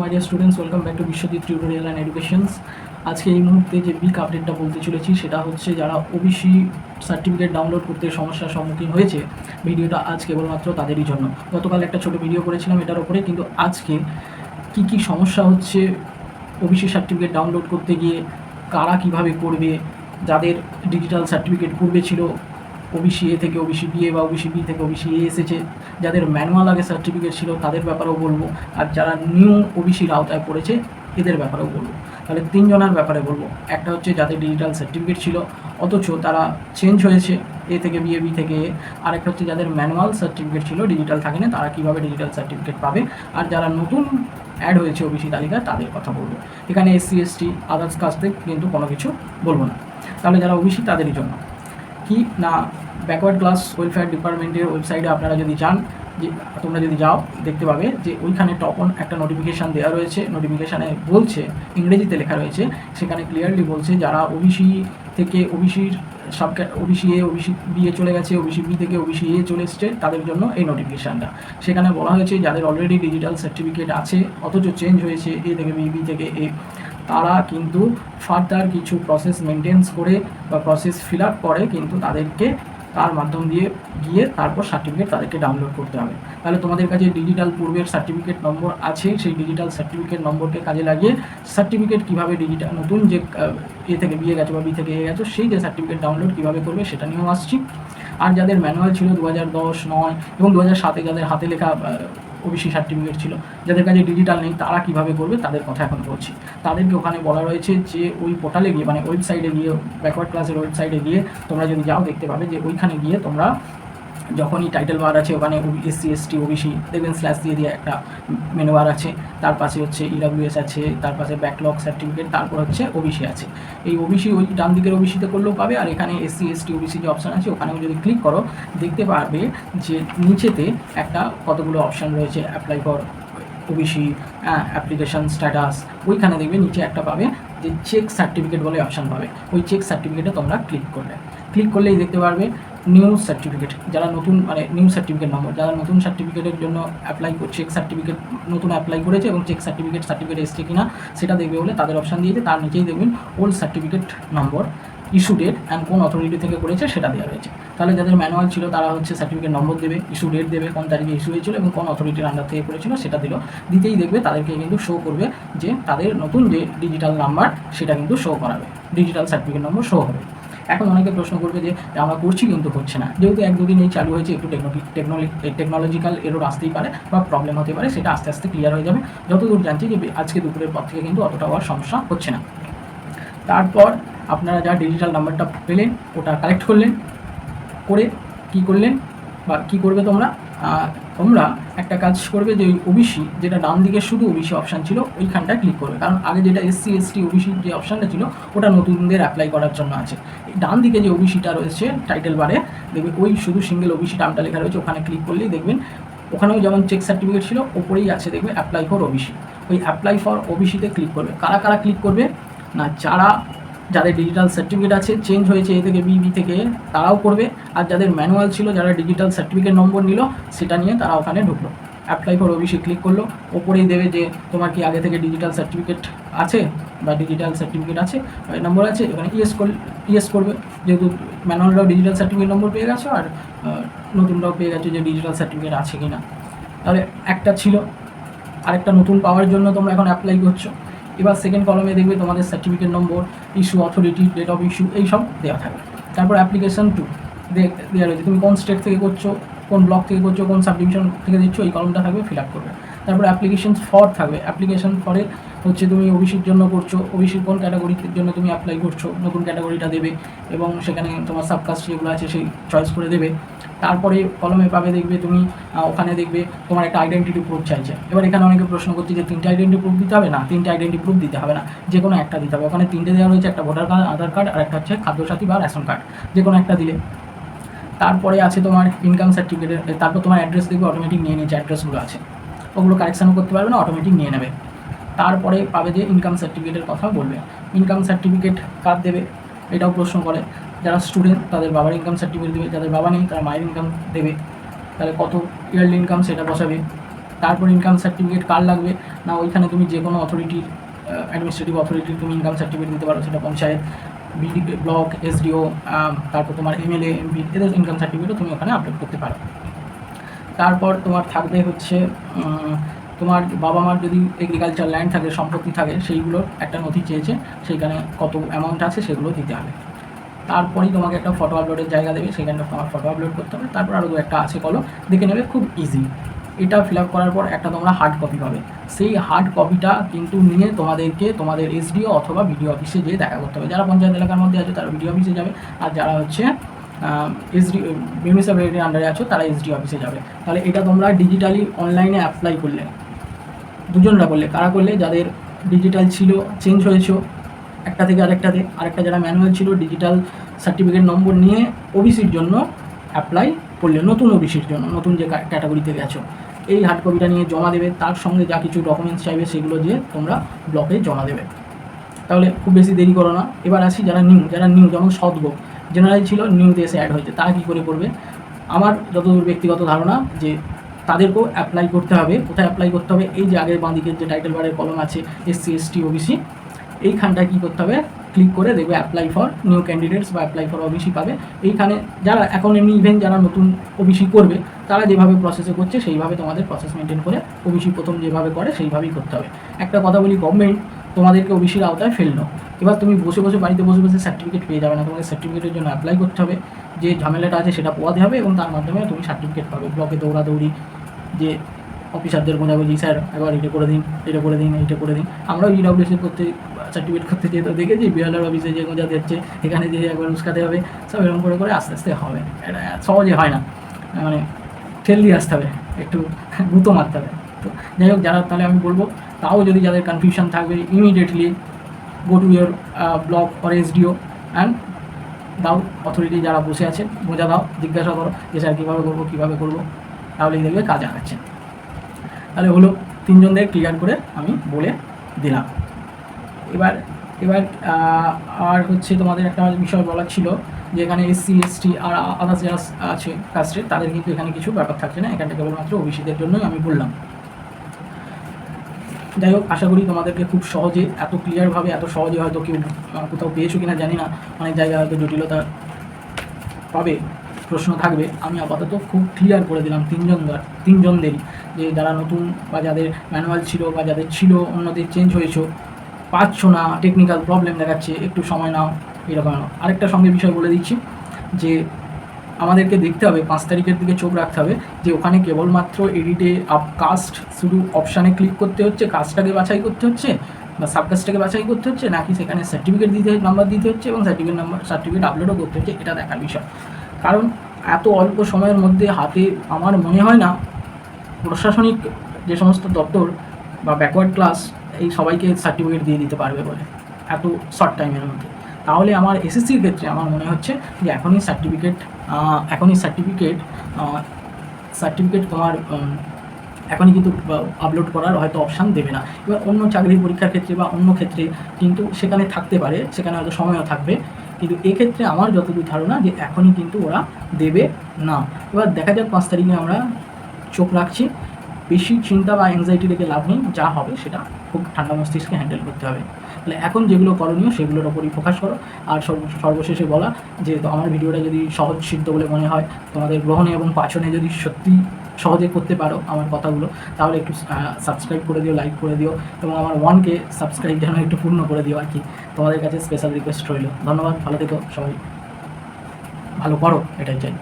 My dear students welcome back to Biswajit tutorial and educations আজকে এই মুহূর্তে যে বিগ আপডেটটা বলতে চলেছি, সেটা হচ্ছে যারা ওবিসি সার্টিফিকেট ডাউনলোড করতে সমস্যার সম্মুখীন হয়েছে, ভিডিওটা আজ কেবলমাত্র তাদেরই জন্য। গতকাল একটা ছোট ভিডিও করেছিলাম এটার উপরে, কিন্তু আজকে কি কি সমস্যা হচ্ছে ওবিসি সার্টিফিকেট ডাউনলোড করতে গিয়ে, কারা কীভাবে করবে, যাদের ডিজিটাল সার্টিফিকেট পূর্বে ছিল ওবিসি এ থেকে ওবিসি বি এ বা ওবিসি বি থেকে ওবিসি এ এসেছে যাদের ম্যানুয়াল আগে সার্টিফিকেট ছিল তাদের ব্যাপারেও বলব। আর যারা নিউ ওবিসির আওতায় পড়েছে, এদের ব্যাপারেও বলব। তাহলে তিনজনের ব্যাপারে বলব। একটা হচ্ছে যাদের ডিজিটাল সার্টিফিকেট ছিল, অথচ তারা চেঞ্জ হয়েছে এ থেকে বি এ বি থেকে এ আর একটা হচ্ছে যাদের ম্যানুয়াল সার্টিফিকেট ছিল ডিজিটাল থাকে না, তারা কীভাবে ডিজিটাল সার্টিফিকেট পাবে? আর যারা নতুন অ্যাড হয়েছে ওবিসি তালিকায় তাদের কথা বলব। এখানে এসসি এসটি আদার্স কাস্টে কিন্তু কোনো কিছু বলব না। তাহলে যারা ওবিসি তাদেরই জন্য। কি না ব্যাকওয়ার্ড ক্লাস ওয়েলফেয়ার ডিপার্টমেন্টের ওয়েবসাইটে আপনারা যদি যান, যে তোমরা যদি যাও, দেখতে পাবে যে ওইখানে তখন একটা নোটিফিকেশান দেওয়া রয়েছে। নোটিফিকেশানে বলছে, ইংরেজিতে লেখা রয়েছে, সেখানে ক্লিয়ারলি বলছে যারা ওবিসি থেকে ওবিসির sub OBC A OBC B এ চলে গেছে ওবিসি বি থেকে ওবিসি এ চলে এসছে, তাদের জন্য এই নোটিফিকেশানটা সেখানে বলা হয়েছে, যাদের অলরেডি ডিজিটাল সার্টিফিকেট আছে, অথচ চেঞ্জ হয়েছে এ থেকে বি বি থেকে এ তারা কিন্তু ফার্দার কিছু প্রসেস মেনটেন্স করে বা প্রসেস ফিল আপ করে কিন্তু তাদেরকে তার মাধ্যম দিয়ে গিয়ে তারপর সার্টিফিকেট তাদেরকে ডাউনলোড করতে হবে। তাহলে তোমাদের কাছে ডিজিটাল পূর্বের সার্টিফিকেট নম্বর আছে, সেই ডিজিটাল সার্টিফিকেট নম্বরকে কাজে লাগিয়ে সার্টিফিকেট কীভাবে ডিজিটাল নতুন যে এ থেকে বিয়ে গেছে বা বি থেকে এ গেছে, সেই যে সার্টিফিকেট ডাউনলোড কীভাবে করবে সেটা নিয়েও আসছি। আর যাদের ম্যানুয়াল ছিল দু হাজার দশ, নয় এবং দু হাজার সাতে যাদের হাতে লেখা ওবিসি সার্টিফিকেট ছিল। যাদের কাছে ডিজিটাল নেই, তারা কীভাবে করবে, তাদের কথা এখন বলছি। তাদেরকে ওখানে বলা রয়েছে যে, ওই পোর্টালে গিয়ে মানে ওয়েবসাইটে গিয়ে ব্যাকওয়ার্ড ক্লাসের ওয়েবসাইটে গিয়ে তোমরা যদি যাও, দেখতে পাবে যে ওইখানে গিয়ে তোমরা যখনই টাইটেল বার আছে, ওখানে এসসি এসটি ওবিসি দেখবেন স্ল্যাশ দিয়ে দিয়ে একটা মেনু বার আছে। তার পাশে হচ্ছে ইডাব্লিউএস আছে, তার পাশে ব্যাকলগ সার্টিফিকেট তারপর হচ্ছে ওবিসি আছে। এই ওবিসি ওই ডান দিকের ওবিসিতে করলেও পাবে, আর এখানে এসসি এসটি ওবিসি যে অপশান আছে, ওখানেও যদি ক্লিক করো, দেখতে পারবে যে নিচেতে একটা কতগুলো অপশান রয়েছে apply for OBC application status ওইখানে দেখবে নিচে একটা পাবে যে চেক সার্টিফিকেট বলে অপশান পাবে। ওই চেক সার্টিফিকেটে তোমরা ক্লিক করবে। ক্লিক করলেই দেখতে পারবে নিউ সার্টিফিকেট যারা নতুন মানে নিউ সার্টিফিকেট নম্বর যারা নতুন সার্টিফিকেটের জন্য অ্যাপ্লাই চেক সার্টিফিকেট নতুন অ্যাপ্লাই করেছে এবং চেক সার্টিফিকেট সার্টিফিকেট এসছে কিনা, সেটা দেখবে বলে তাদের অপশান দিয়েছে। তার নিচেই দেখবেন old certificate number issue date and কোন অথরিটি থেকে করেছে সেটা দেওয়া রয়েছে। তাহলে যাদের ম্যানুয়াল ছিল, তারা হচ্ছে সার্টিফিকেট নম্বর দেবে ইস্যু ডেট দেবে, কোন তারিখে ইস্যু হয়েছিল এবং কোন অথরিটির আন্ডার থেকে করেছিল সেটা দিল। দিতেই দেখবে তাদেরকে কিন্তু শো করবে যে তাদের নতুন যে ডিজিটাল নাম্বার সেটা কিন্তু শো করাবে। ডিজিটাল সার্টিফিকেট নম্বর শো হবে। এখন অনেকে প্রশ্ন করবে যে আমরা করছি কিন্তু হচ্ছে না। যেহেতু এক দুদিন এই চালু হয়েছে, একটু টেকনোলজি টেকনোলজিক্যাল এরও আসতেই পারে বা প্রবলেম হতে পারে, সেটা আস্তে আস্তে ক্লিয়ার হয়ে যাবে। যতদূর জানছি যে আজকে দুপুরের পর থেকে কিন্তু অতটা হওয়ার সমস্যা হচ্ছে না। তারপর আপনারা যা ডিজিটাল নাম্বারটা পেলেন, ওটা কালেক্ট করলেন, করে কি করলেন বা কি করবে তোমরা? তোমরা একটা কাজ করবে যে ওবিসি যেটা ডান দিকে শুধু ওবিসি অপশান ছিল, ওইখানটায় ক্লিক করবে। কারণ আগে যেটা এসসি এসটি ওবিসি যে অপশানটা ছিল, ওটা নতুনদের অ্যাপ্লাই করার জন্য আছে। ডান দিকে যে ওবিসিটা রয়েছে টাইটেল বারে দেখবে ওই শুধু সিঙ্গেল ওবিসি নামটা লেখা রয়েছে, ওখানে ক্লিক করলেই দেখবেন, ওখানেও যেমন চেক সার্টিফিকেট ছিল, ওপরেই আছে দেখবে অ্যাপ্লাই ফর ওবিসি ওই অ্যাপ্লাই ফর ওবিসিতে ক্লিক করবে। কারা কারা ক্লিক করবে? না, যারা যাদের ডিজিটাল সার্টিফিকেট আছে চেঞ্জ হয়েছে এ থেকে বি বি থেকে তারাও করবে। আর যাদের ম্যানুয়াল ছিল, যারা ডিজিটাল সার্টিফিকেট নম্বর নিল, সেটা নিয়ে তারা ওখানে ঢুকলো। অ্যাপ্লাই ফর ওবিসি ক্লিক করল। ওপরেই দেবে যে, তোমার কি আগে থেকে ডিজিটাল সার্টিফিকেট আছে বা ডিজিটাল সার্টিফিকেট আছে? নম্বর আছে, এখানে ইয়েস কর ইয়েস করবে। যেহেতু ম্যানুয়ালরাও ডিজিটাল সার্টিফিকেট নম্বর পেয়ে গেছো, আর নতুনরাও পেয়ে গেছো যে ডিজিটাল সার্টিফিকেট আছে কি না তাহলে একটা ছিল। আরেকটা নতুন পাওয়ার জন্য তোমরা এখন অ্যাপ্লাই করছ। এবার সেকেন্ড কলমে দেখবে তোমাদের certificate number issue authority date of issue এইসব দেওয়া থাকবে। তারপর অ্যাপ্লিকেশন টু দেওয়া রয়েছে। তুমি কোন স্টেট থেকে করছ, কোন ব্লক থেকে করছ, কোন সাবডিভিশন থেকে দিচ্ছ, এই কলমটা থাকবে ফিল আপ করবে। তারপর অ্যাপ্লিকেশন ফর থাকবে। অ্যাপ্লিকেশন ফরে হচ্ছে তুমি ওবিসির জন্য করছ ওবিসির কোন ক্যাটাগরির জন্য তুমি অ্যাপ্লাই করছ, নতুন ক্যাটাগরিটা দেবে এবং সেখানে তোমার সাবকাস্ট যেগুলো আছে সেই চয়েস করে দেবে। তারপরে কলমে পাবে দেখবে তুমি ওখানে দেখবে তোমার একটা আইডেন্টিটি প্রুফ চাইছে। এবার এখানে অনেকে প্রশ্ন করছে যে তিনটে আইডেন্টি প্রুফ দিতে হবে? না, তিনটে আইডেন্টি প্রুফ দিতে হবে না। যে কোনো একটা দিতে হবে। ওখানে তিনটে দেওয়া রয়েছে, একটা ভোটার কার্ড আধার কার্ড আর একটা হচ্ছে খাদ্যসাথী বা রেশন কার্ড যে কোনো একটা দিলে। তারপরে আছে তোমার ইনকাম সার্টিফিকেটের তারপর তোমার অ্যাড্রেস দেখবে অটোমেটিক নিয়ে নিয়েছে অ্যাড্রেসগুলো আছে। ওগুলো কারেকশানও করতে পারবে না অটোমেটিক নিয়ে নেবে। তারপরে পাবে যে ইনকাম সার্টিফিকেটের কথা বলবে। ইনকাম সার্টিফিকেট কার দেবে? এটাও প্রশ্ন করে। যারা স্টুডেন্ট তাদের বাবার ইনকাম সার্টিফিকেট দেবে। যাদের বাবা নেই, তারা মায়ের ইনকাম দেবে। তাহলে কত ইয়ারলি ইনকাম সেটা বসাবে? তারপর ইনকাম সার্টিফিকেট কার লাগবে? না, ওইখানে তুমি যে কোনো অথরিটির অ্যাডমিনিস্ট্রেটিভ অথরিটির তুমি ইনকাম সার্টিফিকেট দিতে পারো। সেটা পঞ্চায়েত, বিডি, ব্লক এসডিও তারপর তোমার এমএলএ এমপি এদের ইনকাম সার্টিফিকেটও তুমি ওখানে আপলোড করতে পারো। তারপর তোমার থাকবে হচ্ছে তোমার বাবা মার যদি এগ্রিকালচার ল্যান্ড থাকে, সম্পত্তি থাকে সেইগুলোর একটা নথি চেয়েছে, সেইখানে কত অ্যামাউন্ট আছে সেগুলো দিতে হবে। তারপরেই তোমাকে একটা ফটো আপলোডের জায়গা দেবে সেখানে তোমার ফটো আপলোড করতে হবে। তারপর আরও দু একটা আছে কলো দেখে নেবে, খুব ইজি এটা ফিল আপ করার পর একটা তোমরা হার্ড কপি পাবে। সেই হার্ড কপিটা কিন্তু নিয়ে তোমাদেরকে তোমাদের এসডিও অথবা বিডিও অফিসে যেয়ে দেখা করতে হবে। যারা পঞ্চায়েত এলাকার মধ্যে আছে, তারা বিডিও অফিসে যাবে। আর যারা হচ্ছে এসডি মিউনিসিপ্যালিটির আন্ডারে আছো, তারা এসডি অফিসে যাবে। তাহলে এটা তোমরা ডিজিটালি অনলাইনে অ্যাপ্লাই করলে। দুজনরা করলে কারা করলে? যাদের ডিজিটাল ছিল চেঞ্জ হয়েছে, একটা থেকে আরেকটাতে আরেকটা যারা ম্যানুয়াল ছিল ডিজিটাল সার্টিফিকেট নম্বর নিয়ে ওবিসির জন্য অ্যাপ্লাই করলে, নতুন ওবিসির জন্য, নতুন যে ক্যাটাগরিতে গেছো। এই হার্ড কপিটা নিয়ে জমা দেবে, তার সঙ্গে যা কিছু ডকুমেন্টস চাইবে, সেগুলো দিয়ে তোমরা ব্লকে জমা দেবে। তাহলে খুব বেশি দেরি করো না। এবার আসি যারা নিউ যারা নিউ যেমন সদগো। জেনারেল ছিল নিউতে এসে অ্যাড হয়েছে, তারা কী করে করবে? আমার যতদূর ব্যক্তিগত ধারণা যে তাদেরকেও অ্যাপ্লাই করতে হবে। কোথায় অ্যাপ্লাই করতে হবে? এই যে আগের বাঁ দিকের যে টাইটেল বারের কলম আছে এসসি এসটি ওবিসি এইখানটায় কী করতে হবে? ক্লিক করে দেখবে অ্যাপ্লাই ফর নিউ ক্যান্ডিডেটস বা অ্যাপ্লাই ফর ওবিসি পাবে। এইখানে যারা এখন এমনি ইভেন যারা নতুন ওবিসি করবে, তারা যেভাবে প্রসেসে করছে, সেইভাবে তোমাদের প্রসেস মেনটেন করে ওবিসি প্রথম যেভাবে করে, সেইভাবেই করতে হবে। একটা কথা বলি গভর্নমেন্ট তোমাদেরকে ওবিসির আওতায় ফেলল এবার তুমি বসে বসে, বাড়িতে বসে বসে সার্টিফিকেট পেয়ে যাবে না। তোমাকে সার্টিফিকেটের জন্য অ্যাপ্লাই করতে হবে। যে ঝামেলাটা আছে, সেটা পোয়াতে হবে এবং তার মাধ্যমে তুমি সার্টিফিকেট পাবে। ব্লকে দৌড়াদৌড়ি যে অফিসারদের বোঝাবুঝি স্যার, একবার এটা করে দিন, এটা করে দিন এইটা করে দিন। আমরাও ইডাব্লিউসি করতে সার্টিফিকেট করতে যেয়ে তো দেখেছি বিএলআর অফিসে যে গোঁজা দিচ্ছে এখানে যে একবার উস্কাতে হবে, সব এরকম করে করে আস্তে আস্তে হবে। এটা সহজে হয় না। মানে ঠেল দিয়ে আসতে হবে, একটু গুঁতো মারতে হবে। তো যাই হোক, যারা, তাহলে আমি বলব, তাও যদি যাদের কনফিউশন থাকবে immediately go to your block or SDO and দাও অথরিটি যারা বসে আছে, বোঝা দাও, জিজ্ঞাসা করো যে, স্যার, কীভাবে করব কীভাবে করব? তাহলেই দেখবে কাজ আগাচ্ছে। তাহলে হলো তিনজনদের ক্লিয়ার করে আমি বলে দিলাম। এবার এবার আর হচ্ছে তোমাদের একটা বিষয় বলার ছিল যে এখানে এসসি এসটি আর আদার্স যারা আছে কাস্টের তাদের কিন্তু এখানে কিছু ব্যাপার থাকছে না। এখানটা কেবলমাত্র ওবিসিদের জন্যই আমি বললাম। যাই হোক, আশা করি তোমাদেরকে খুব সহজে, এত ক্লিয়ারভাবে এত সহজে হয়তো কেউ কোথাও পেয়েছ কিনা জানি না। অনেক জায়গায় হয়তো জটিলতা পাবে। প্রশ্ন থাকবে, আমি আপাতত খুব ক্লিয়ার করে দিলাম তিনজন তিনজনদেরই যে যারা নতুন বা যাদের ম্যানুয়াল ছিল বা যাদের ছিল অন্যদের চেঞ্জ হয়েছে, পাচ্ছ না টেকনিক্যাল প্রবলেম দেখাচ্ছে, একটু সময় নাও, এরকম আরেকটা সঙ্গে বিষয় বলে দিচ্ছি যে আমাদেরকে দেখতে হবে, পাঁচ তারিখের দিকে চোখ রাখতে হবে যে ওখানে কেবলমাত্র এডিটে আপ কাস্ট শুধু অপশানে ক্লিক করতে হচ্ছে কাস্টটাকে বাছাই করতে হচ্ছে বা সাবকাস্টটাকে বাছাই করতে হচ্ছে, নাকি সেখানে সার্টিফিকেট দিতে নাম্বার দিতে হচ্ছে এবং সার্টিফিকেট নাম্বার সার্টিফিকেট আপলোডও করতে হচ্ছে, এটা দেখার বিষয়। কারণ এত অল্প সময়ের মধ্যে হাতে আমার মনে হয় না প্রশাসনিক যে সমস্ত দপ্তর বা ব্যাকওয়ার্ড ক্লাস এই সবাইকে সার্টিফিকেট দিয়ে দিতে পারবে বলে, এত শর্ট টাইমের মধ্যে। তাহলে আমার এসএসসির ক্ষেত্রে আমার মনে হচ্ছে যে এখনই সার্টিফিকেট এখনই সার্টিফিকেট সার্টিফিকেট তোমার এখনই কিন্তু আপলোড করার হয়তো অপশান দেবে না। এবার অন্য চাকরির পরীক্ষার ক্ষেত্রে বা অন্য ক্ষেত্রে কিন্তু সেখানে থাকতে পারে, সেখানে হয়তো সময়ও থাকবে। কিন্তু এক্ষেত্রে আমার যতদূর ধারণা যে এখনই কিন্তু ওরা দেবে না। এবার দেখা যাক পাঁচ তারিখে আমরা চোখ রাখছি। বেশি চিন্তা বা অ্যাংজাইটি রেখে লাভ নেই, যা হবে সেটা খুব ঠান্ডা মস্তিষ্কে হ্যান্ডেল করতে হবে। তাহলে এখন যেগুলো করণীয় সেগুলোর ওপরই ফোকাস করো। আর সর্বশেষে বলা যে আমার ভিডিওটা যদি সহজ, সিদ্ধ বলে মনে হয়, তোমাদের গ্রহণে এবং পাচনে যদি সত্যি সহজে করতে পারো আমার কথাগুলো। তাহলে একটু সাবস্ক্রাইব করে দিও লাইক করে দিও এবং আমার ওয়ানকে সাবস্ক্রাইব যেন একটু পূর্ণ করে দিও আর কি তোমাদের কাছে স্পেশাল রিকোয়েস্ট রইল। ধন্যবাদ, ভালো থেকো সবাই। ভালো করো, এটাই চাই।